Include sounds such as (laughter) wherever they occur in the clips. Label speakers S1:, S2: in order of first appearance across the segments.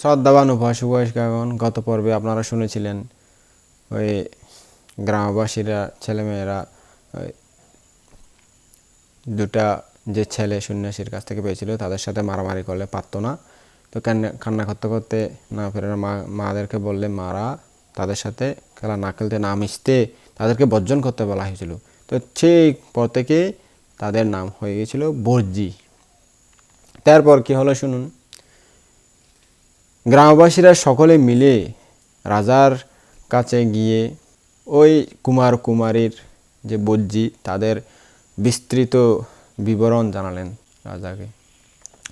S1: শ্রদ্ধাবান উপাসক উপাসিকাগণ গত পর্বে আপনারা শুনেছিলেন ওই গ্রামবাসীরা, ছেলেমেয়েরা দুটা যে ছেলে সন্ন্যাসীর কাছ থেকে পেয়েছিল, তাদের সাথে মারামারি করলে পারতো না। তো কান্না কান্না করতে করতে না ফেরে মা, মাদেরকে বললে, মারা, তাদের সাথে খেলা না খেলতে না মিশতে তাদেরকে বর্জন করতে বলা হয়েছিল। তো ঠিক পর থেকে তাদের নাম হয়ে গিয়েছিল বর্জি। তারপর কি হলো শুনুন। গ্রামবাসীরা সকলে মিলে রাজার কাছে গিয়ে ওই কুমার কুমারীর যে বজ্জি, তাদের বিস্তৃত বিবরণ জানালেন রাজাকে।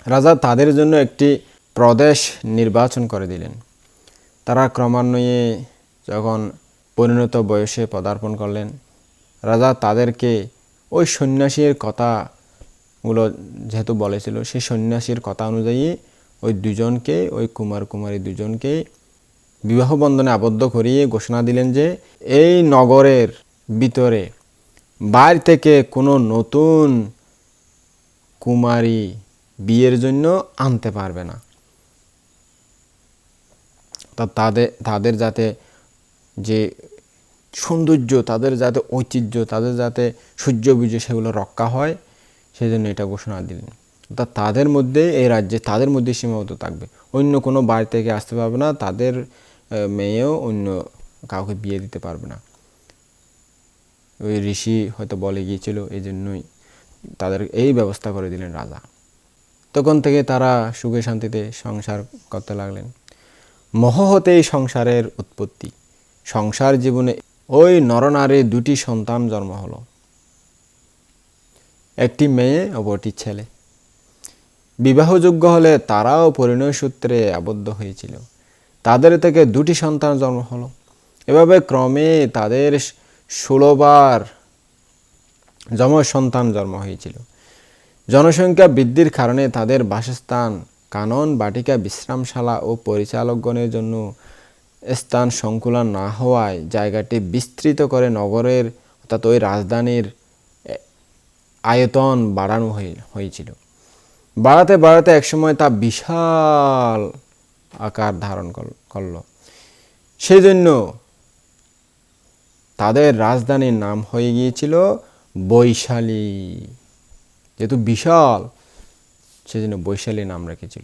S1: রাজা তাদের জন্য একটি প্রদেশ নির্বাচন করে দিলেন। তারা ক্রমান্বয়ে যখন পরিণত বয়সে পদার্পণ করলেন, রাজা তাদেরকে ওই সন্ন্যাসীর কথাগুলো যেহেতু বলেছিল, সেই সন্ন্যাসীর কথা অনুযায়ী ওই দুজনকে, ওই কুমার কুমারী দুজনকে বিবাহ বন্ধনে আবদ্ধ করিয়ে ঘোষণা দিলেন যে, এই নগরের ভিতরে বাইরে থেকে কোনো নতুন কুমারী বিয়ের জন্য আনতে পারবে না। তা তাদের তাদের যাতে যে সৌন্দর্য, তাদের যাতে ঐতিহ্য, তাদের যাতে সূর্য বীর্য সেগুলো রক্ষা হয় সেই জন্য এটা ঘোষণা দিলেন। অর্থাৎ তাদের মধ্যে, এই রাজ্যে তাদের মধ্যে সীমাবদ্ধ থাকবে। অন্য কোনো বাড়ি থেকে আসতে পারবে না, তাদের মেয়েও অন্য কাউকে বিয়ে দিতে পারবে না। ওই ঋষি হয়তো বলে গিয়েছিল এই জন্যই তাদের এই ব্যবস্থা করে দিলেন রাজা। তখন থেকে তারা সুখে শান্তিতে সংসার করতে লাগলেন। মোহ হতেই সংসারের উৎপত্তি। সংসার জীবনে ওই নরনারীর দুটি সন্তান জন্ম হলো। একটি মেয়ে, অপরটি ছেলে। বিবাহযোগ্য হলে তারাও পরিণয় সূত্রে আবদ্ধ হয়েছিল। তাদের থেকে দুটি সন্তান জন্ম হলো। এভাবে ক্রমে তাদের ষোলোবার যম সন্তান জন্ম হয়েছিল। জনসংখ্যা বৃদ্ধির কারণে তাদের বাসস্থান, কানন, বাটিকা, বিশ্রামশালা ও পরিচালকগণের জন্য স্থান সংকুলন না হওয়ায় জায়গাটি বিস্তৃত করে নগরের, অর্থাৎ ওই রাজধানীর আয়তন বাড়ানো হয়ে- হয়েছিল। বাড়াতে বাড়াতে একসময় তা বিশাল আকার ধারণ করল- সেই জন্য তাদের রাজধানীর নাম হয়ে গিয়েছিল বৈশালী। যেহেতু বিশাল, সেজন্য বৈশালী নাম রেখেছিল।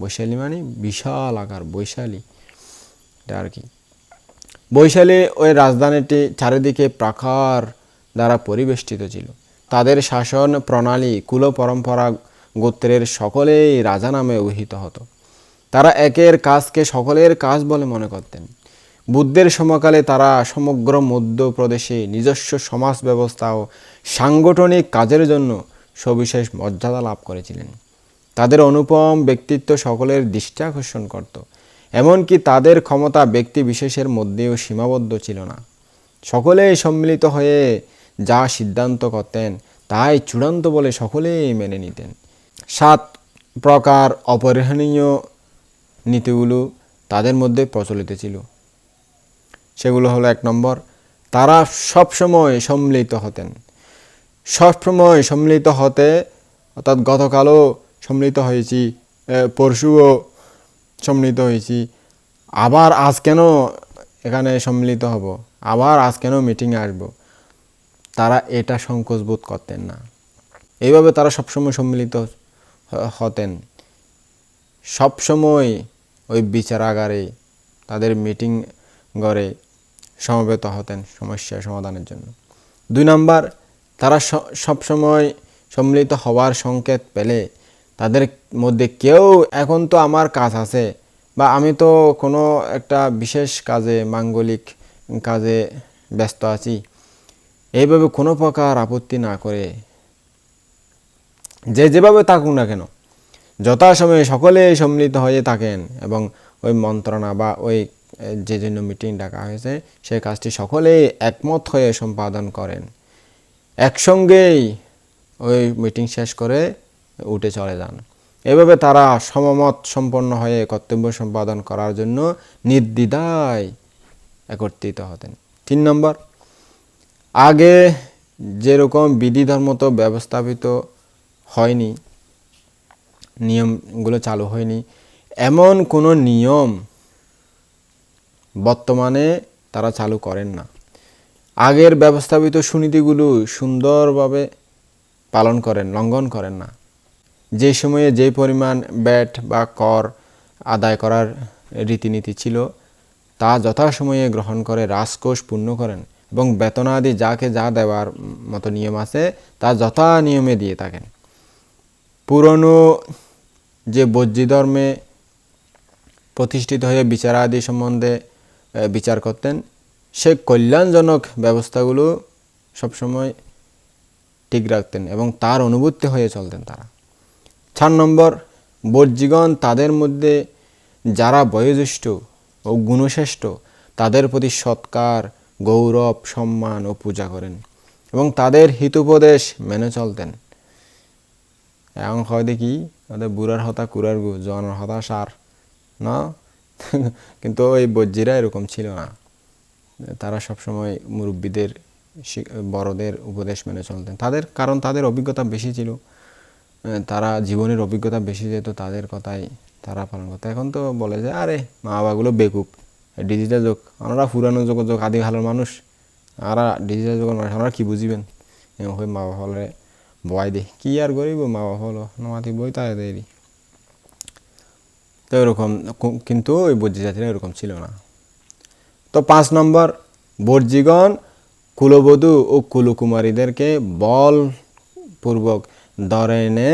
S1: বৈশালী মানে বিশাল আকার, বৈশালী। এটা আর কি। বৈশালী ওই রাজধানীটি চারিদিকে প্রাকার দ্বারা পরিবেষ্টিত ছিল। তাদের শাসন প্রণালী, কুল পরম্পরা গোত্রের সকলেই রাজা নামে অভিহিত হতো। তারা একের কাজকে সকলের কাজ বলে মনে করতেন। বুদ্ধের সমকালে তারা সমগ্র মধ্যপ্রদেশে নিজস্ব সমাজ ব্যবস্থা ও সাংগঠনিক কাজের জন্য সবিশেষ মর্যাদা লাভ করেছিলেন। তাদের অনুপম ব্যক্তিত্ব সকলের দৃষ্টি আকর্ষণ করত, এমনকি তাদের ক্ষমতা ব্যক্তি বিশেষের মধ্যেও সীমাবদ্ধ ছিল না। সকলেই সম্মিলিত হয়ে যা সিদ্ধান্ত করতেন তাই চূড়ান্ত বলে সকলেই মেনে নিতেন। সাত প্রকার অপরিহানীয় নীতিগুলো তাদের মধ্যে প্রচলিত ছিল। সেগুলো হলো এক নম্বর, তারা সবসময় সম্মিলিত হতেন। সবসময় সম্মিলিত হতে, অর্থাৎ গতকালও সম্মিলিত হয়েছি পরশুও সম্মিলিত হয়েছি। আবার আজ কেন এখানে সম্মিলিত হব? আবার আজ কেন মিটিংয়ে আসব? তারা এটা সংকোচ বোধ করতেন না। এইভাবে তারা সবসময় সম্মিলিত হতেন। সবসময় ওই বিচারাগারে তাদের মিটিং ঘরে সমবেত হতেন সমস্যা সমাধানের জন্য। দুই নাম্বার, তারা সবসময় সম্মিলিত হওয়ার সংকেত পেলে তাদের মধ্যে কেউ, এখন তো আমার কাজ আছে বা, আমি তো কোনো একটা বিশেষ কাজে, মাঙ্গলিক কাজে ব্যস্ত আছি। এইভাবে কোনো প্রকার আপত্তি না করে যে যেভাবে থাকুক না কেন, যথাসময়ে সকলে সম্মিলিত হয়ে থাকেন এবং ওই মন্ত্রণা বা ওই যে জন্য মিটিং ডাকা হয়েছে সেই কাজটি সকলেই একমত হয়ে সম্পাদন করেন। একসঙ্গেই ওই মিটিং শেষ করে উঠে চলে যান। এভাবে তারা সমমত সম্পন্ন হয়ে কর্তব্য সম্পাদন করার জন্য নির্দ্বিধায় একত্রিত হতেন। তিন নম্বর, আগে যেরকম বিধিধর্মত ব্যবস্থাপিত হয়নি, নিয়মগুলো চালু হয়নি, এমন কোনো নিয়ম বর্তমানে তারা চালু করেন না। আগের ব্যবস্থাপিত সুনীতিগুলো সুন্দরভাবে পালন করেন, লঙ্ঘন করেন না। যে সময়ে যে পরিমাণ ব্যাট বা কর আদায় করার রীতিনীতি ছিল, তা যথাসময়ে গ্রহণ করে, রাজকোষ পূর্ণ করেন এবং বেতনাদি যাকে যা দেওয়ার মতো নিয়ম আছে, তা যথা নিয়মে দিয়ে থাকেন। পুরনো যে বৌদ্ধ ধর্মে প্রতিষ্ঠিত হয়ে বিচারাদি সম্বন্ধে বিচার করতেন, সে কল্যাণজনক ব্যবস্থাগুলো সবসময় ঠিক রাখতেন এবং তার অনুভূতি হয়ে চলতেন তারা। চার নম্বর বর্জিগণ তাদের মধ্যে যারা বয়োজ্যেষ্ঠ ও গুণশ্রেষ্ঠ, তাদের প্রতি সৎকার, গৌরব, সম্মান ও পূজা করেন এবং তাদের হিতোপদেশ মেনে চলতেন। এখন হয় দেখি ওদের বুড়ার হতা কুড়ার গু জনের হতা সার না? (laughs) কিন্তু ওই বজ্জিরা এরকম ছিল না। তারা সবসময় মুরব্বীদের বড়দের উপদেশ মেনে চলতেন। তাদের কারণ তাদের অভিজ্ঞতা বেশি ছিল। তারা জীবনের অভিজ্ঞতা বেশি যেত তাদের কথাই তারা পালন করতো। এখন তো বলে যে, আরে মা বাবাগুলো বেকুব ডিজিটাল যুগ আমরা পুরানো যুগ যুগ আদি ভালোর মানুষ। আর ডিজিটাল যুগের মানুষ আমরা কী বুঝিবেন? হয়ে মা বাবা হলে বয় দে কি আর করিব মা বাবা হলো নমাতি বই তাই দেরি তো এরকম কিন্তু ওই বজ্জি জাতিরা এরকম ছিল না। তো পাঁচ নম্বর বর্জিগণ কুলবধূ ও কুলকুমারীদেরকে বলপূর্বক ধরে এনে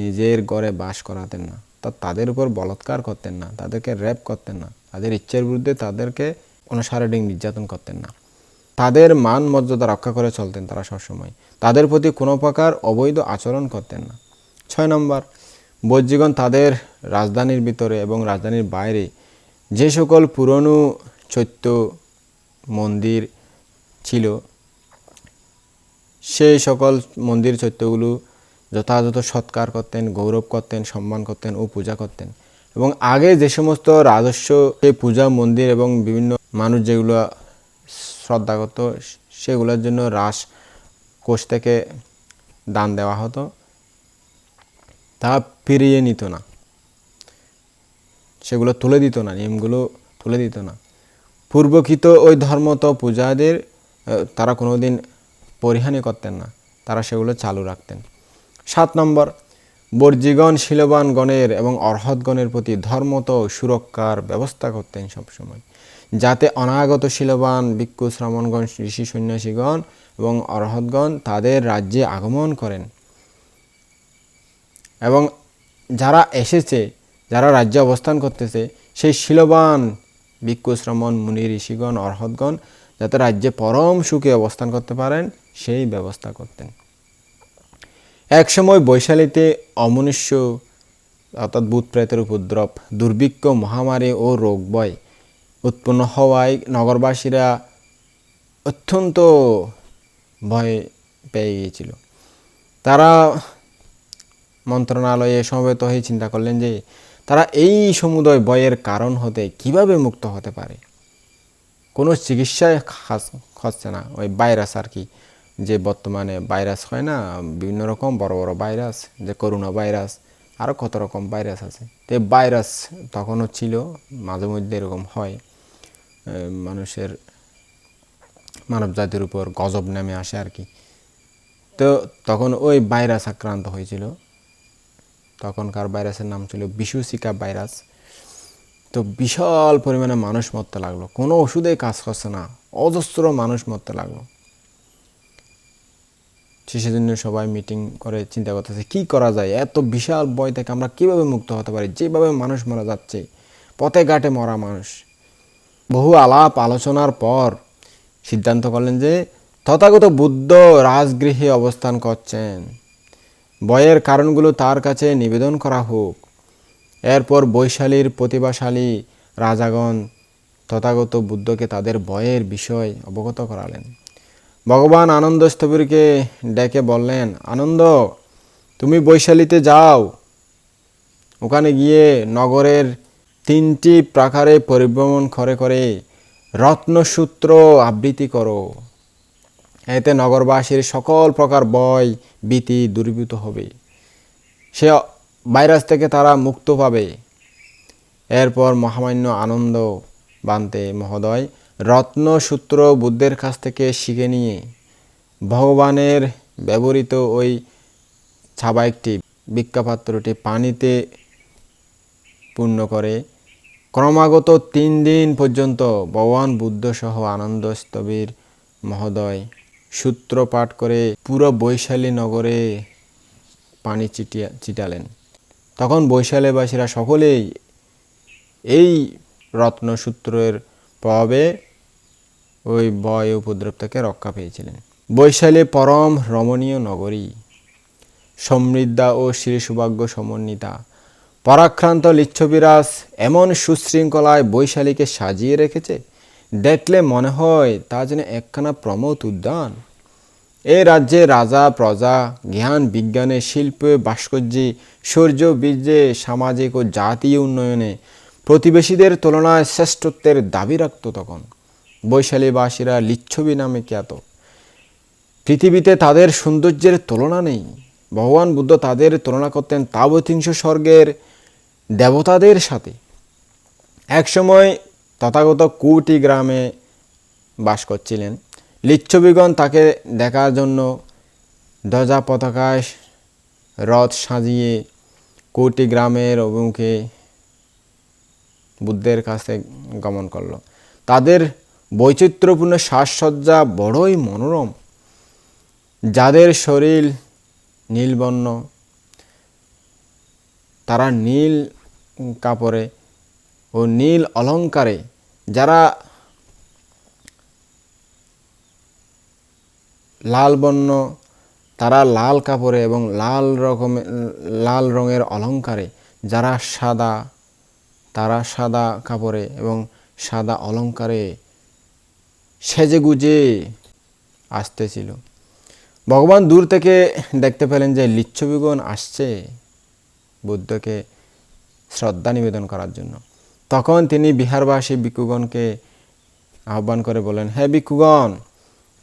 S1: নিজের ঘরে বাস করাতেন না। তা তাদের উপর বলৎকার করতেন না, তাদেরকে র্যাপ করতেন না, তাদের ইচ্ছের বিরুদ্ধে তাদেরকে কোনো শারীরিক নির্যাতন করতেন না। তাদের মান মর্যাদা রক্ষা করে চলতেন তারা সবসময়। তাদের প্রতি কোনো প্রকার অবৈধ আচরণ করতেন না। ছয় নম্বর বৈজ্যিগণ তাদের রাজধানীর ভিতরে এবং রাজধানীর বাইরে যে সকল পুরনো চৈত্য মন্দির ছিল সেই সকল মন্দির চৈত্যগুলো যথাযথ সৎকার করতেন, গৌরব করতেন, সম্মান করতেন ও পূজা করতেন। এবং আগে যে সমস্ত রাজস্ব, সেই পূজা, মন্দির এবং বিভিন্ন মানুষ যেগুলো শ্রদ্ধা করত সেগুলোর জন্য রাস কোষ থেকে দান দেওয়া হতো। তা ফিরিয়ে নিত না। সেগুলো তুলে দিত না, নিয়মগুলো তুলে দিত না। পূর্বকৃত ওই ধর্মত পূজাদের তারা কোনোদিন পরিহানি করতেন না। তারা সেগুলো চালু রাখতেন। সাত নম্বর, বর্জিগণ শিলবান গণের এবং অর্হৎগণের প্রতি ধর্মত সুরক্ষার ব্যবস্থা করতেন সবসময়। যাতে অনাগত শিলবান, ভিক্ষু শ্রমণগণ ঋষি, সন্ন্যাসীগণ এবং অর্হৎগণ তাদের রাজ্যে আগমন করেন। এবং যারা এসেছে, যারা রাজ্যে অবস্থান করতেছে, সেই শিলবান, ভিক্ষু শ্রমণ মুনি, ঋষিগণ অর্হৎগণ যাতে রাজ্যে পরম সুখে অবস্থান করতে পারেন, সেই ব্যবস্থা করতেন। একসময় বৈশালীতে অমনুষ্য, অর্থাৎ ভূত প্রেতের উপদ্রব, দুর্ভিক্ষ, মহামারী ও রোগ বয় উৎপন্ন হওয়ায় নগরবাসীরা অত্যন্ত ভয় পেয়ে গিয়েছিল। তারা মন্ত্রণালয়ে সমবেত হয়ে চিন্তা করলেন যে, তারা এই সমুদয় ভয়ের কারণ হতে কীভাবে মুক্ত হতে পারে? কোনো চিকিৎসায় খাস- হচ্ছে না। ওই ভাইরাস আর কি, যে বর্তমানে ভাইরাস হয় না, বিভিন্ন রকম বড় বড় ভাইরাস, যে করোনা ভাইরাস আরও কত রকম ভাইরাস আছে। তো ভাইরাস তখনও ছিল, মাঝে মধ্যে এরকম হয়। মানুষের মানব জাতির উপর গজব নেমে আসে আর কি। তো তখন ওই ভাইরাস আক্রান্ত হয়েছিল। তখনকার ভাইরাসের নাম ছিল বিশুসিকা ভাইরাস। তো বিশাল পরিমাণে মানুষ মরতে লাগল। কোনো ওষুধে কাজ করছে না। অজস্র মানুষ মরতে লাগল। সেই জন্য সবাই মিটিং করে চিন্তা করতেছে, কি করা যায়? এত বিশাল বয় থেকে আমরা কীভাবে মুক্ত হতে পারি? যেভাবে মানুষ মারা যাচ্ছে, পথে ঘাটে মরা মানুষ। বহু আলাপ আলোচনার পর সিদ্ধান্ত করলেন যে তথাগত বুদ্ধ রাজগৃহে অবস্থান করছেন। বয়ের কারণগুলো তার কাছে নিবেদন করা হোক। এরপর বৈশালীর প্রতিভাশালী রাজাগণ তথাগত বুদ্ধকে তাদের বয়ের বিষয় অবগত করালেন। ভগবান আনন্দ স্থবিরকে ডেকে বললেন, আনন্দ, তুমি বৈশালীতে যাও। ওখানে গিয়ে নগরের তিনটি প্রাকারে পরিভ্রমণ করে করে রত্নসূত্র আবৃত্তি করো। এতে নগরবাসীর সকল প্রকার বয় ভীতি দূরীভূত হবে। সে ভাইরাস থেকে তারা মুক্ত পাবে। এরপর মহামান্য আনন্দ বান্তে মহোদয় রত্নসূত্র বুদ্ধের কাছ থেকে শিখে নিয়ে ভগবানের ব্যবহৃত ওই ছাবাইকটি ভিক্ষাপাত্রটি পানিতে পূর্ণ করে ক্রমাগত তিন দিন পর্যন্ত ভগবান বুদ্ধ সহ আনন্দ স্থবির মহোদয় সূত্র পাঠ করে পুরো বৈশালী নগরে পানি চিটিয়া চিটালেন তখন বৈশালীবাসীরা সকলেই এই রত্নসূত্রের প্রভাবে ওই বয় উপদ্রব থেকে রক্ষা পেয়েছিলেন। বৈশালী পরম রমণীয় নগরী, সমৃদ্ধা ও শ্রী সৌভাগ্য সমন্বিতা পরাক্রান্ত লিচ্ছবিরাজ এমন সুশৃঙ্খলায় বৈশালীকে সাজিয়ে রেখেছে, দেখলে মনে হয় তা যেন একখানা প্রমোদ উদ্যান। এই রাজ্যে রাজা, প্রজা, জ্ঞান, বিজ্ঞানে, শিল্পে, ভাস্কর্যে, সূর্য, বীর্যে, সামাজিক ও জাতীয় উন্নয়নে প্রতিবেশীদের তুলনায় শ্রেষ্ঠত্বের দাবি রাখত তখন। বৈশালীবাসীরা লিচ্ছবি নামে খ্যাত। পৃথিবীতে তাদের সৌন্দর্যের তুলনা নেই। ভগবান বুদ্ধ তাদের তুলনা করতেন তাবতিংশ স্বর্গের দেবতাদের সাথে। একসময় তথাগত কুটি গ্রামে বাস করছিলেন। লিচ্ছবিগণ তাকে দেখার জন্য ধ্বজা পতাকায় রথ সাজিয়ে কুটি গ্রামের অভিমুখে বুদ্ধের কাছে গমন করল। তাদের বৈচিত্র্যপূর্ণ সাজসজ্জা বড়ই মনোরম। যাদের শরীর নীলবর্ণ তারা নীল কাপড়ে ও নীল অলংকারে যারা লাল বর্ণ, তারা লাল কাপড়ে এবং লাল রকমের লাল রঙের অলংকারে যারা সাদা, তারা সাদা কাপড়ে এবং সাদা অলংকারে সেজেগুজে আসতেছিল। ভগবান দূর থেকে দেখতে পেলেন যে লিচ্ছবিগণ আসছে। বুদ্ধকে শ্রদ্ধা নিবেদন করার জন্য। তখন তিনি বিহারবাসী ভিক্ষুগণকে আহ্বান করে বলেন হ্যাঁ ভিক্ষুগণ,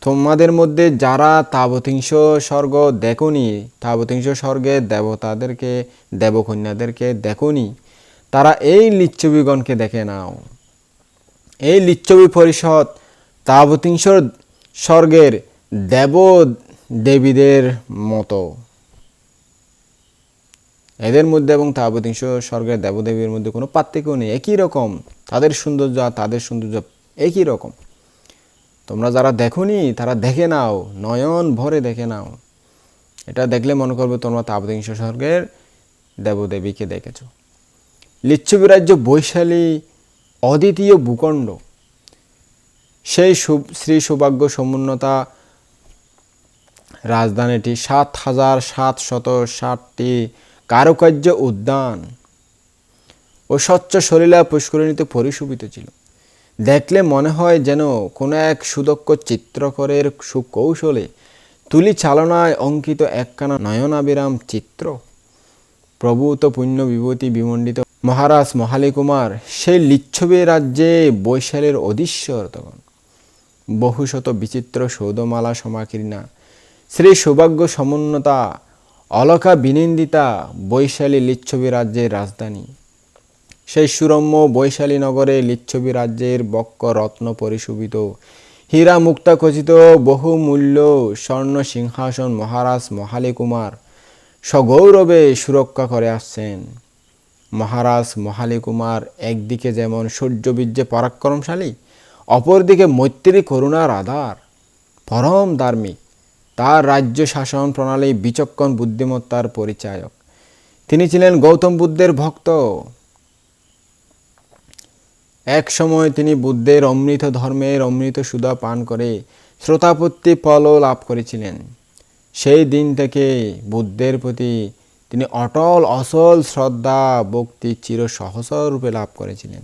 S1: তোমাদের মধ্যে যারা তাবতিংশ স্বর্গ দেখনি, তাবতিংশ স্বর্গের দেবতাদেরকে, দেবকন্যাদেরকে দেখনি, তারা এই লিচ্ছবিগণকে দেখে নাও। এই লিচ্ছবি পরিষদ তাবতিংশ স্বর্গের দেব দেবীদের মতো। এদের মধ্যে এবং তাবতিংশ স্বর্গের দেবদেবীর মধ্যে কোনো পার্থক্য নেই। একই রকম। তাদের সৌন্দর্য আর তাদের সৌন্দর্য একই রকম। তোমরা যারা দেখোনি, তারা দেখে নাও। নয়ন ভরে দেখে নাও। এটা দেখলে মনে করবে তোমরা তাবতিংশ স্বর্গের দেবদেবীকে দেখেছ। লিচ্ছবি রাজ্য বৈশালী অদ্বিতীয় ভূখণ্ড। সেই শ্রী সৌভাগ্য সমুন্নতা রাজধানীটি সাত হাজার সাতশত ষাটটি কারুকার্য উদ্যান ও স্বচ্ছ সলিলা পুষ্করিণীতে পরিশোভিত ছিল। দেখলে মনে হয় যেন কোনো এক সুদক্ষ চিত্রকরের সুকৌশলে তুলি চালনায় অঙ্কিত একখানা নয়নাবিরাম চিত্র প্রভূত পুণ্য বিভূতি বিমণ্ডিত মহারাজ মহালী কুমার সেই লিচ্ছবি রাজ্যে বৈশালের অধীশ্বর তখন। বহুশত বিচিত্র সৌধমালা সমাকীর্ণা, শ্রী সৌভাগ্য সমুন্নতা অলকা বিনিন্দিতা বৈশালী লিচ্ছবি রাজ্যের রাজধানী। সেই সুরম্য বৈশালী নগরে লিচ্ছবি রাজ্যের বক্ক রত্ন পরিশোভিত। হীরা মুক্তা খচিত বহুমূল্য স্বর্ণ সিংহাসন মহারাজ মহালী কুমার সগৌরবে সুরক্ষা করে আসছেন। মহারাজ মহালী কুমার একদিকে যেমন সূর্যবীর্যে পরাক্রমশালী, অপরদিকে মৈত্রী করুণার আধার। পরম ধার্মিক। তার রাজ্য শাসন প্রণালী বিচক্ষণ বুদ্ধিমত্তার পরিচায়ক। তিনি ছিলেন গৌতম বুদ্ধের ভক্ত। এক সময় তিনি বুদ্ধের অমৃত ধর্মের অমৃত সুধা পান করে শ্রোতাপত্তি ফলও লাভ করেছিলেন। সেই দিন থেকে বুদ্ধের প্রতি তিনি অটল, অসল শ্রদ্ধা, ভক্তি চির সহসর রূপে লাভ করেছিলেন।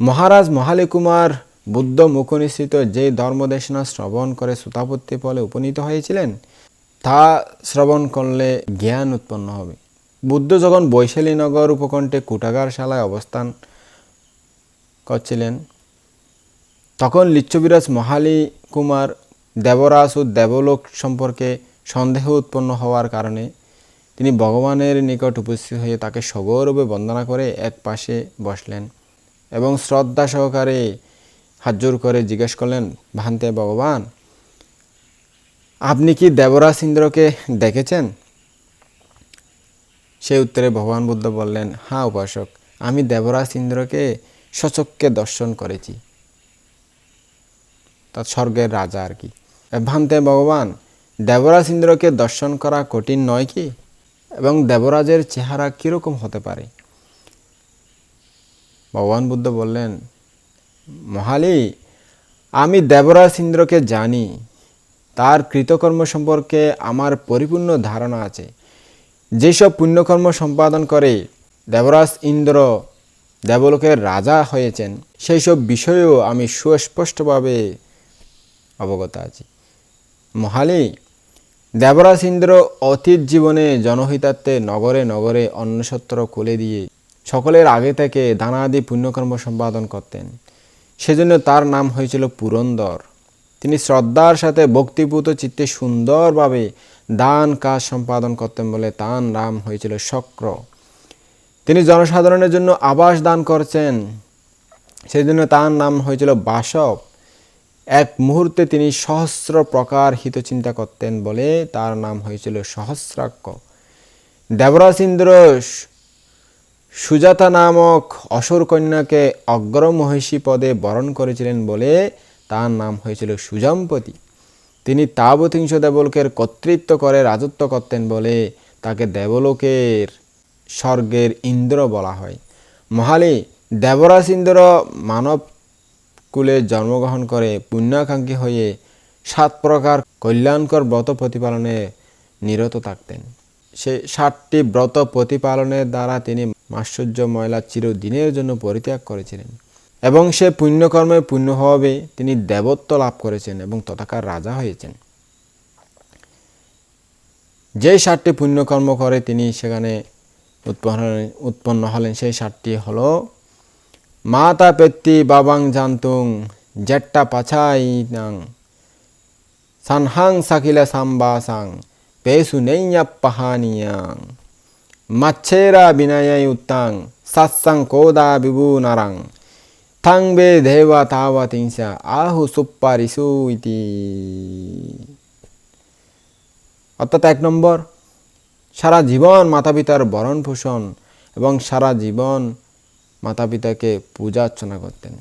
S1: মহারাজ মহালী কুমার বুদ্ধ মুখনিশ্চিত যে ধর্মদেশনা শ্রবণ করে শ্রোতাপত্তি ফলে উপনীত হয়েছিলেন, তা শ্রবণ করলে জ্ঞান উৎপন্ন হবে। বুদ্ধ যখন বৈশালীনগর উপকণ্ঠে কুটাগার শালায় অবস্থান করছিলেন, তখন লিচ্ছবিরাজ মহালী কুমার দেবরাজ ও দেবলোক সম্পর্কে সন্দেহ উৎপন্ন হওয়ার কারণে তিনি ভগবানের নিকট উপস্থিত হয়ে তাকে সগৌরবে বন্দনা করে এক পাশে বসলেন এবং শ্রদ্ধা সহকারে হাত জোর করে জিজ্ঞেস করলেন ভান্তে ভগবান, আপনি কি দেবরাজ ইন্দ্রকে দেখেছেন? সে উত্তরে ভগবান বুদ্ধ বললেন হ্যাঁ উপাসক, আমি দেবরাজ ইন্দ্রকে সচক্ষে দর্শন করেছি। তার স্বর্গের রাজা আর কি। ভান্তে ভগবান, দেবরাজ ইন্দ্রকে দর্শন করা কঠিন নয় কি? এবং দেবরাজের চেহারা কীরকম হতে পারে? ভগবান বুদ্ধ বললেন মহালি, আমি দেবরাজ ইন্দ্রকে জানি। তার কৃতকর্ম সম্পর্কে আমার পরিপূর্ণ ধারণা আছে। যেসব পুণ্যকর্ম সম্পাদন করে দেবরাজ ইন্দ্র দেবলোকের রাজা হয়েছেন সেই সব বিষয়েও আমি সুস্পষ্টভাবে অবগত আছি। মহালি, দেবরাজ ইন্দ্র অতীত জীবনে জনহিতার্থে নগরে নগরে অন্নসত্র খুলে দিয়ে সকলের আগে থেকে দানাদি পুণ্যকর্ম সম্পাদন করতেন। সেজন্য তার নাম হয়েছিল পুরন্দর। তিনি শ্রদ্ধার সাথে ভক্তিপূত চিত্তে সুন্দরভাবে দান কাজ সম্পাদন করতেন বলে তার নাম হয়েছিল শক্র। তিনি জনসাধারণের জন্য আবাস দান করছেন। সেই জন্য তার নাম হয়েছিল বাসব। এক মুহূর্তে তিনি সহস্র প্রকার হিত চিন্তা করতেন বলে তার নাম হয়েছিল সহস্রাক্ষ। দেবরাজ ইন্দ্র সুজাতা নামক অসুর কন্যাকে অগ্র মহিষী পদে বরণ করেছিলেন বলে তার নাম হয়েছিল সুজম্পতি। তিনি তাবতিংশ দেবলোকের কর্তৃত্ব করে রাজত্ব করতেন বলে তাকে দেবলোকের স্বর্গের ইন্দ্র বলা হয়। মহালি, দেবরাজ ইন্দ্র মানব কুলে জন্মগ্রহণ করে পুণ্যাকাঙ্ক্ষী হয়ে সাত প্রকার কল্যাণকর ব্রত প্রতিপালনে নিরত থাকতেন। সে ষাটটি ব্রত প্রতিপালনের দ্বারা তিনি মাশ্চর্য ময়লা চিরদিনের জন্য পরিত্যাগ করেছিলেন এবং সে পুণ্যকর্মে পুণ্য হবে তিনি দেবত্ব লাভ করেছেন এবং তথাকার রাজা হয়েছেন। যে ষাটটি পুণ্যকর্ম করে তিনি সেখানে উৎপন্ন উৎপন্ন হলেন, সেই ষাটটি হলো মাতা পেত্তি বাবাং জান্তুং, জেট্টা পাছাইনাং সানহাং সাকিলা সাম্বাসাং, পেসু নেইয়াপ্পাহানিয়াং মাচ্ছেরা বিনায়াই উত্তাং, সাৎসাং কোদা বিবু নারাং। থাংবে দেবা তাওয়া তিংসা, আহু সুপ্পারিসু ইতি। অর্থাৎ এক নম্বর, সারা জীবন মাতা পিতার ভরণ পোষণ এবং সারা জীবন মাতা পিতাকে পূজা অর্চনা করতেন।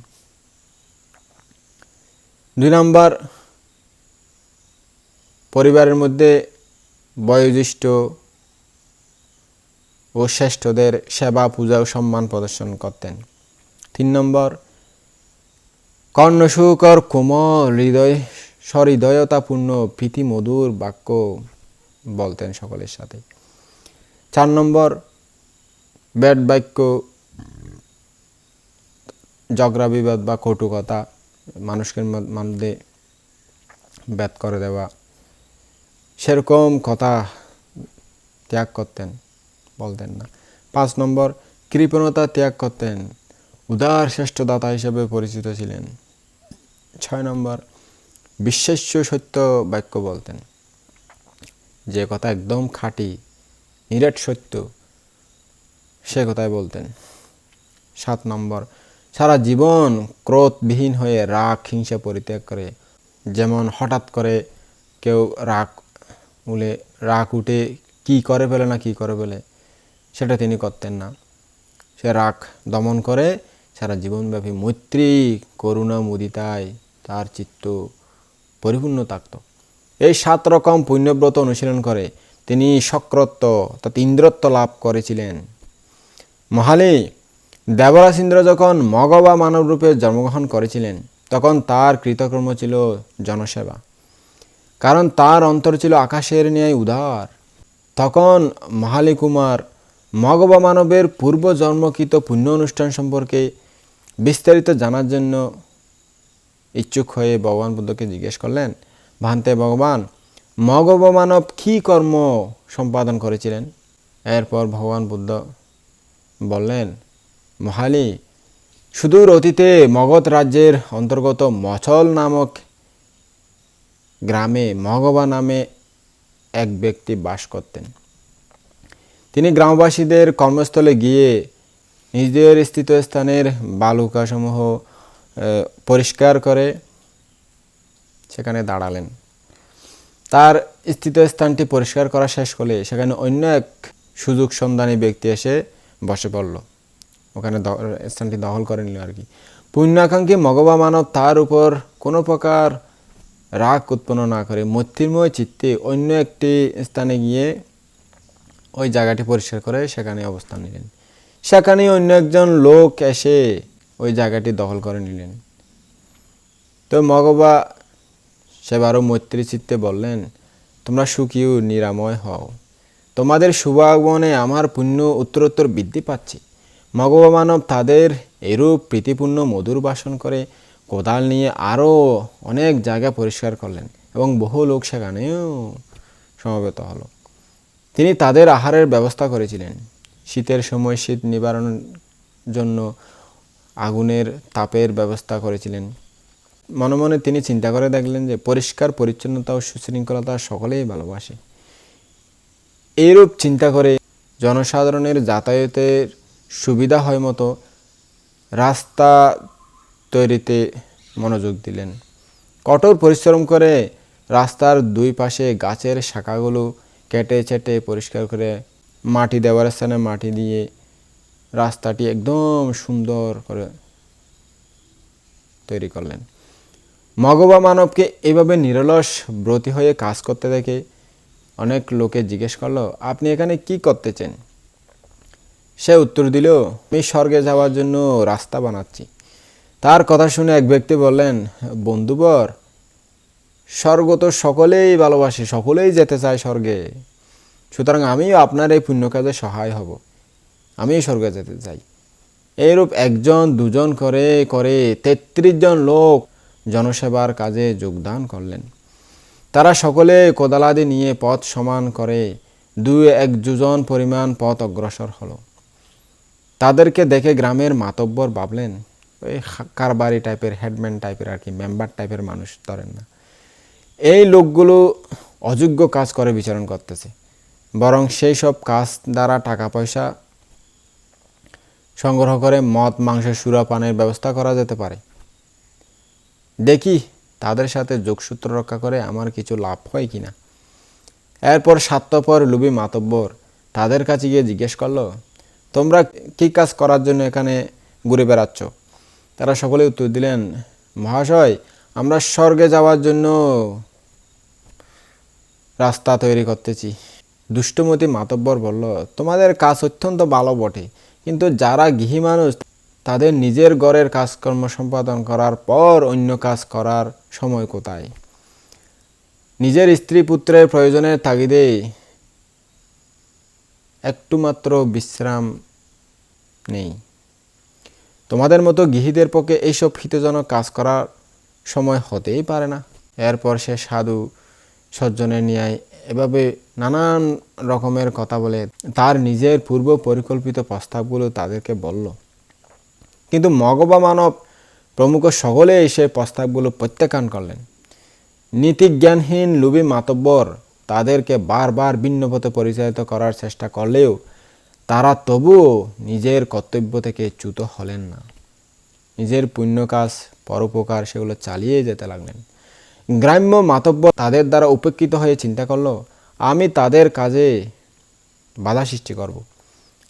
S1: দুই নম্বর, পরিবারের মধ্যে বয়োজ্যেষ্ঠ ও শ্রেষ্ঠদের সেবা, পূজা ও সম্মান প্রদর্শন করতেন। তিন নম্বর কর্ণসুকর কোমল হৃদয়, সহৃদয়তাপূর্ণ প্রীতি মধুর বাক্য বলতেন সকলের সাথে। চার নম্বর ব্যাট বাক্য ঝগড়া বিবাদ বা কটুকতা মানুষকে মধ্যে ব্যাত করে দেওয়া। সেরকম কথা ত্যাগ করতেন। বলতেন না। পাঁচ নম্বর, কৃপণতা ত্যাগ করতেন। উদার শ্রেষ্ঠ দাতা হিসেবে পরিচিত ছিলেন। ছয় নম্বর বিশ্বাস্য সত্য বাক্য বলতেন। যে কথা একদম খাঁটি, নিরেট সত্য, সে কথাই বলতেন। সাত নম্বর, সারা জীবন ক্রোধবিহীন হয়ে রাগ, হিংসা পরিত্যাগ করে। যেমন হঠাৎ করে কেউ রাগ উলে, রাগ উঠে, কি করে ফেলে না কি করে ফেলে। সেটা তিনি করতেন না। সে রাগ দমন করে সারা জীবনব্যাপী মৈত্রী করুণা মুদিতায় তার চিত্ত পরিপূর্ণ থাকত। এই সাত রকম পুণ্যব্রত অনুশীলন করে তিনি সক্রত্ব, অর্থাৎ ইন্দ্রত্ব লাভ করেছিলেন। মহালি দেবরাজ ইন্দ্র যখন মগবা মানবরূপে জন্মগ্রহণ করেছিলেন, তখন তার কৃতকর্ম ছিল জনসেবা। কারণ তার অন্তর ছিল আকাশের ন্যায় উদার। তখন মহালি কুমার মগবা মানবের পূর্ব জন্মকৃত পুণ্য অনুষ্ঠান সম্পর্কে বিস্তারিত জানার জন্য ইচ্ছুক হয়ে ভগবান বুদ্ধকে জিজ্ঞেস করলেন, ভান্তে ভগবান, মগব মানব কী কর্ম সম্পাদন করেছিলেন? এরপর ভগবান বুদ্ধ বললেন, মহালি, সুদূর অতীতে মগধ রাজ্যের অন্তর্গত মছল নামক গ্রামে মগবা নামে এক ব্যক্তি বাস করতেন। তিনি গ্রামবাসীদের কর্মস্থলে গিয়ে নিজের স্থিত স্থানের বালুকাসমূহ পরিষ্কার করে সেখানে দাঁড়ালেন। তার স্থিত স্থানটি পরিষ্কার করা শেষ করলে সেখানে অন্য এক সুযোগ সন্ধানী ব্যক্তি এসে বসে পড়ল। ওখানে স্থানটি দখল করে নিল আর কি। পুণ্যাকাঙ্ক্ষী মগবা মানব তার উপর কোনো প্রকার রাগ উৎপন্ন না করে মৈত্রীময় চিত্তে অন্য একটি স্থানে গিয়ে ওই জায়গাটি পরিষ্কার করে সেখানে অবস্থান নিলেন। সেখানে অন্য একজন লোক এসে ওই জায়গাটি দখল করে নিলেন। তো মগবা সেবারও মৈত্রী চিত্তে বললেন, তোমরা সুখী নিরাময় হও। তোমাদের শুভ আগমনে আমার পুণ্য উত্তরোত্তর বৃদ্ধি পাচ্ছে। মগবা মানব তাদের এরূপ প্রীতিপূর্ণ মধুর বাসন করে কোদাল নিয়ে আরও অনেক জায়গা পরিষ্কার করলেন এবং বহু লোক সেখানেও সমবেত হলো। তিনি তাদের আহারের ব্যবস্থা করেছিলেন। শীতের সময় শীত নিবারণের জন্য আগুনের তাপের ব্যবস্থা করেছিলেন। মনে মনে তিনি চিন্তা করে দেখলেন যে পরিষ্কার, পরিচ্ছন্নতা ও সুশৃঙ্খলতা সকলেই ভালোবাসে। এইরূপ চিন্তা করে জনসাধারণের যাতায়াতের সুবিধা হয় মতো রাস্তা তৈরিতে মনোযোগ দিলেন। কঠোর পরিশ্রম করে রাস্তার দুই পাশে গাছের শাখাগুলো কেটে চেটে পরিষ্কার করে মাটি দেওয়ার স্থানে মাটি দিয়ে রাস্তাটি একদম সুন্দর করে তৈরি করলেন। মগবা মানবকে এইভাবে নিরলস ব্রতী হয়ে কাজ করতে দেখে অনেক লোকে জিজ্ঞেস করল, আপনি এখানে কি করতে করতেছেন সে উত্তর দিল, আমি স্বর্গে যাওয়ার জন্য রাস্তা বানাচ্ছি। তার কথা শুনে এক ব্যক্তি বললেন, বন্ধুবর স্বর্গ তো সকলেই ভালোবাসে, সকলেই যেতে চায় স্বর্গে। সুতরাং আমিও আপনার এই পুণ্য কাজে সহায় হব। আমিও স্বর্গে যেতে চাই। এইরূপ একজন, দুজন করে করে তেত্রিশ জন লোক জনসেবার কাজে যোগদান করলেন। তারা সকলে কোদালাদি নিয়ে পথ সমান করে দুই এক দুজন পরিমাণ পথ অগ্রসর হলো। তাদেরকে দেখে গ্রামের মাতব্বর ভাবলেন ওই কারবারি টাইপের হেডম্যান টাইপের আর কি মেম্বার টাইপের মানুষ ধরেন না। এই লোকগুলো অযোগ্য কাজ করে বিচরণ করতেছে। বরং সেই সব কাজ দ্বারা টাকা পয়সা সংগ্রহ করে মদ, মাংস সুরাপানের ব্যবস্থা করা যেতে পারে। দেখি তাদের সাথে যোগসূত্র রক্ষা করে আমার কিছু লাভ হয় কিনা। এরপর স্বার্থপর লুবি মাতব্বর তাদের কাছে গিয়ে জিজ্ঞেস করল, তোমরা কী কাজ করার জন্য এখানে ঘুরে বেড়াচ্ছ? তারা সকলে উত্তর দিলেন, মহাশয় আমরা স্বর্গে যাওয়ার জন্য রাস্তা তৈরি করতেছি। দুষ্টমতি মাতব্বর বলল, তোমাদের কাজ অত্যন্ত ভালো বটে, কিন্তু যারা গৃহী মানুষ, তাদের নিজের ঘরের কাজকর্ম সম্পাদন করার পর অন্য কাজ করার সময় কোথায়? নিজের স্ত্রী পুত্রের প্রয়োজনের তাগিদে একটু মাত্র বিশ্রাম নেই। তোমাদের মতো গৃহীদের পক্ষে এইসব হিতজনক কাজ করার সময় হতেই পারে না। এরপর সে সাধু সজ্জনের ন্যায় এভাবে নানান রকমের কথা বলে তার নিজের পূর্ব পরিকল্পিত প্রস্তাবগুলো তাদেরকে বলল। কিন্তু মগবা মানব প্রমুখ সকলে সে প্রস্তাবগুলো প্রত্যাখ্যান করলেন। নীতিজ্ঞানহীন লুবি মাতব্বর তাদেরকে বারবার ভিন্ন পথে পরিচালিত করার চেষ্টা করলেও তারা তবুও নিজের কর্তব্য থেকে চ্যুত হলেন না। নিজের পুণ্য কাজ পরোপকার সেগুলো চালিয়ে যেতে লাগলেন গ্রাম্য মাতব্য তাদের দ্বারা উপেক্ষিত হয়ে চিন্তা করল, আমি তাদের কাজে বাধা সৃষ্টি করব।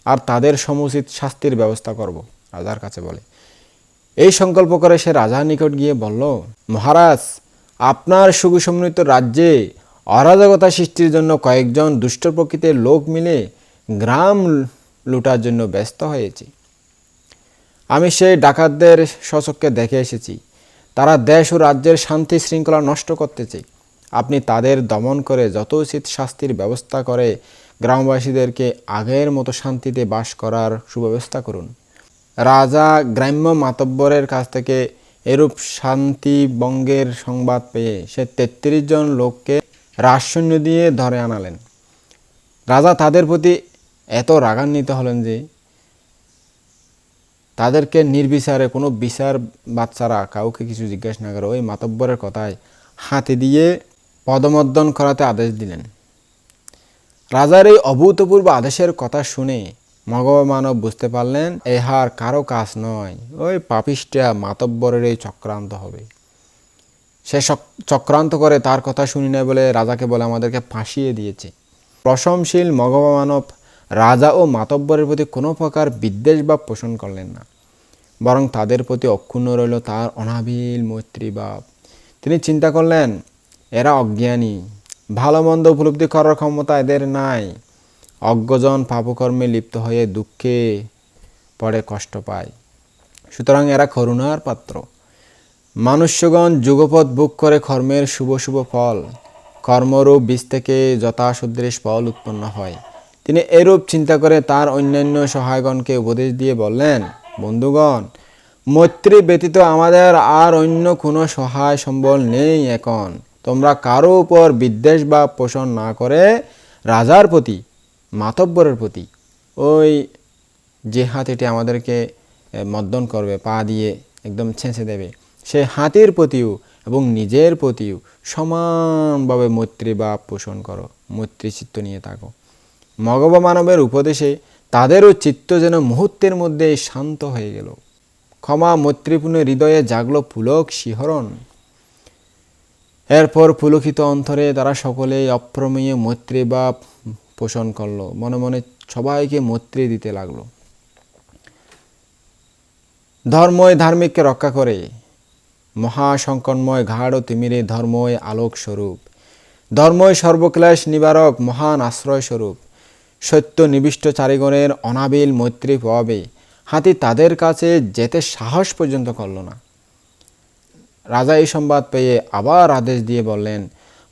S1: আর তাদের সমুচিত শাস্তির ব্যবস্থা করব রাজার কাছে বলে এই সংকল্প করে সে রাজার নিকট গিয়ে বলল, মহারাজ, আপনার সুখসমৃদ্ধ রাজ্যে অরাজকতা সৃষ্টির জন্য কয়েকজন দুষ্ট প্রকৃতির লোক মিলে গ্রাম লুটার জন্য ব্যস্ত হয়েছে আমি সেই ডাকাতদের সচককে দেখে এসেছি। তারা দেশ ও রাজ্যের শান্তি শৃঙ্খলা নষ্ট করতেছে। আপনি তাদের দমন করে যত উচিত শাস্তির ব্যবস্থা করে গ্রামবাসীদেরকে আগের মতো শান্তিতে বাস করার সুব্যবস্থা করুন। রাজা গ্রাম্য মাতব্বরের কাছ থেকে এরূপ শান্তি বঙ্গের সংবাদ পেয়ে সে তেত্রিশ জন লোককে রাজসৈন্য দিয়ে ধরে আনালেন। রাজা তাদের প্রতি এত রাগান্বিত হলেন যে তাদেরকে নির্বিচারে কোনো বিচার বাচ্চারা কাউকে কিছু জিজ্ঞাসা না করে ওই মাতব্বরের কথায় হাতে দিয়ে পদমর্দন করাতে আদেশ দিলেন। রাজার এই অভূতপূর্ব আদেশের কথা শুনে মগব মানব বুঝতে পারলেন এহার কারও কাজ নয়। ওই পাপিষ্টা মাতব্বরের এই চক্রান্ত হবে। সে চক্রান্ত করে তার কথা শুনি নাই বলে রাজাকে বলে আমাদেরকে ফাঁসিয়ে দিয়েছে। প্রশমশীল মগব মানব রাজা ও মাতব্বরের প্রতি কোনো প্রকার বিদ্বেষ বা পোষণ করলেন না। বরং তাদের প্রতি অক্ষুণ্ণ রইল তার অনাবিল মৈত্রীভাব তিনি চিন্তা করলেন, এরা অজ্ঞানী ভালো মন্দ উপলব্ধি করার ক্ষমতা এদের নাই। অজ্ঞজন পাপকর্মে লিপ্ত হয়ে দুঃখে পড়ে কষ্ট পায়। সুতরাং এরা করুণার পাত্র। মানুষ্যগণ যুগপথ বুক করে কর্মের শুভ শুভ ফল। কর্মরূপ বীজ থেকে যথাসদৃশ ফল উৎপন্ন হয়। তিনি এরূপ চিন্তা করে তার অন্যান্য সহায়গণকে উপদেশ দিয়ে বললেন বন্ধুগণ মৈত্রী ব্যতীত আমাদের আর অন্য কোনো সহায় সম্বল নেই এখন। তোমরা কারও উপর বিদ্বেষ বা পোষণ না করে রাজার প্রতি মাতব্বরের প্রতি ওই যে হাতিটি আমাদেরকে এ, মর্দন করবে পা দিয়ে একদম ছেঁচে দেবে সেই হাতির প্রতিও এবং নিজের প্রতিও সমানভাবে মৈত্রী বা পোষণ করো মৈত্রী চিত্ত নিয়ে থাকো। মগব মানবের উপদেশে তাদেরও চিত্ত যেন মুহূর্তের মধ্যে শান্ত হয়ে গেল। ক্ষমা মৈত্রীপূর্ণ হৃদয়ে জাগলো পুলক শিহরণ। এরপর পুলকিত অন্তরে তারা সকলে অপ্রমেয় মৈত্রী বা পোষণ করল। মনে মনে সবাইকে মৈত্রী দিতে লাগল। ধর্মই ধার্মিককে রক্ষা করে। মহাসংকটময় ঘাড় ও তিমিরে ধর্মই আলোক স্বরূপ ধর্মই সর্বক্লেশ নিবারক মহান আশ্রয় স্বরূপ সত্য নিবিষ্ট চারিগণের অনাবিল মৈত্রী পাবে। হাতি তাদের কাছে যেতে সাহস পর্যন্ত করল না। রাজা এই সংবাদ পেয়ে আবার আদেশ দিয়ে বললেন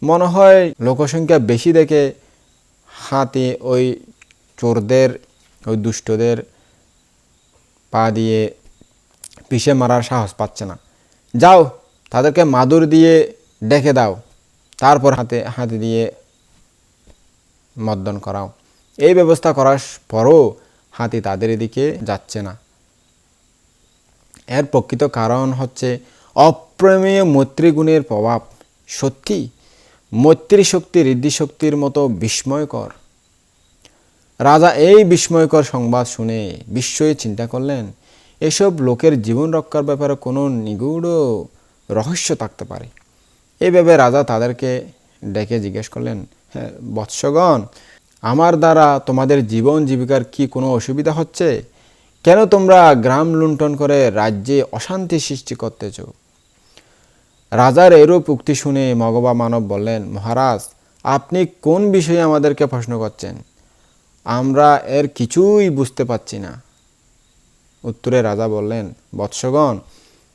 S1: মনে হয় লোকসংখ্যা বেশি দেখে হাতি ওই চোরদের, ওই দুষ্টদের পা দিয়ে পিষে মারার সাহস পাচ্ছে না। যাও, তাদেরকে মাদুর দিয়ে ডেকে দাও। তারপর হাতে হাতে দিয়ে মর্দন করাও। এই ব্যবস্থা করার পরও হাতি তাদের দিকে যাচ্ছে না। এর প্রকৃত কারণ হচ্ছে অপ্রমেয় মৈত্রীগুণের প্রভাব। সত্যি? মৈত্রী শক্তি ঋদ্ধি শক্তির মতো বিস্ময়কর। রাজা এই বিস্ময়কর সংবাদ শুনে বিস্ময়ে চিন্তা করলেন, এসব লোকের জীবন রক্ষার ব্যাপারে কোনো নিগূঢ় রহস্য থাকতে পারে। এইভাবে রাজা তাদেরকে ডেকে জিজ্ঞেস করলেন হ্যাঁ বৎসগণ আমার দ্বারা তোমাদের জীবন জীবিকার কি কোনো অসুবিধা হচ্ছে? কেন তোমরা গ্রাম লুণ্ঠন করে রাজ্যে অশান্তি সৃষ্টি করতেছ? রাজার এরূপ উক্তি শুনে মগবা মানব বললেন, মহারাজ, আপনি কোন বিষয়ে আমাদেরকে প্রশ্ন করছেন? আমরা এর কিছুই বুঝতে পারছি না। উত্তরে রাজা বললেন, বৎসগণ,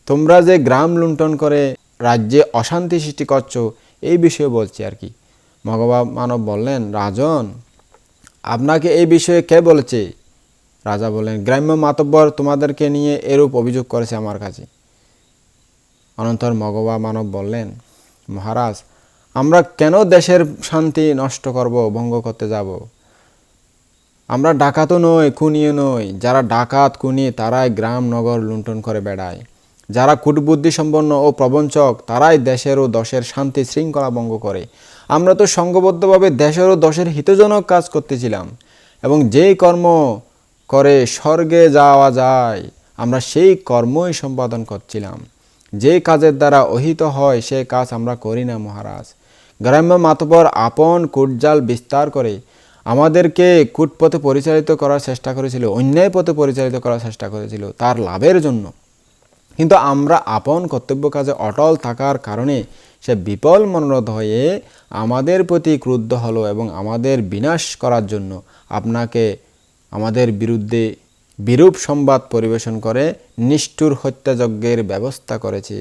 S1: তোমরা যে গ্রাম লুণ্ঠন করে রাজ্যে অশান্তি সৃষ্টি করছ, এই বিষয়ে বলছি আর কি। মগবা মানব বললেন, রাজন আপনাকে এই বিষয়ে কে বলেছে? রাজা বললেন, গ্রাম্য মাতব্বর তোমাদেরকে নিয়ে এরূপ অভিযোগ করেছে আমার কাছে। অনন্তর মগবা মানব বললেন, মহারাজ, আমরা কেন দেশের শান্তি নষ্ট করব, ভঙ্গ করতে যাব? আমরা ডাকাতও নই, খুনিও নই। যারা ডাকাত, খুনি, তারাই গ্রাম, নগর লুণ্ঠন করে বেড়ায়। যারা কূটবুদ্ধি সম্পন্ন ও প্রবঞ্চক, তারাই দেশের ও দশের শান্তি শৃঙ্খলা ভঙ্গ করে। আমরা তো সংঘবদ্ধভাবে দেশের ও দশের হিতজনক কাজ করতেছিলাম। এবং যেই কর্ম করে স্বর্গে যাওয়া যায়, আমরা সেই কর্মই সম্পাদন করছিলাম। যে কাজের দ্বারা অহিত হয়, সে কাজ আমরা করি না, মহারাজ। গ্রাম্য মাতবর আপন কুটজাল বিস্তার করে আমাদেরকে কূটপথে পরিচালিত করার চেষ্টা করেছিল, অন্যায় পথে পরিচালিত করার চেষ্টা করেছিল, তার লাভের জন্য। কিন্তু আমরা আপন কর্তব্য কাজে অটল থাকার কারণে সে বিপল মনোরথ হয়ে আমাদের প্রতি ক্রুদ্ধ হলো এবং আমাদের বিনাশ করার জন্য আপনাকে আমাদের বিরুদ্ধে বিরূপ সংবাদ পরিবেশন করে নিষ্ঠুর হত্যাযজ্ঞের ব্যবস্থা করেছে।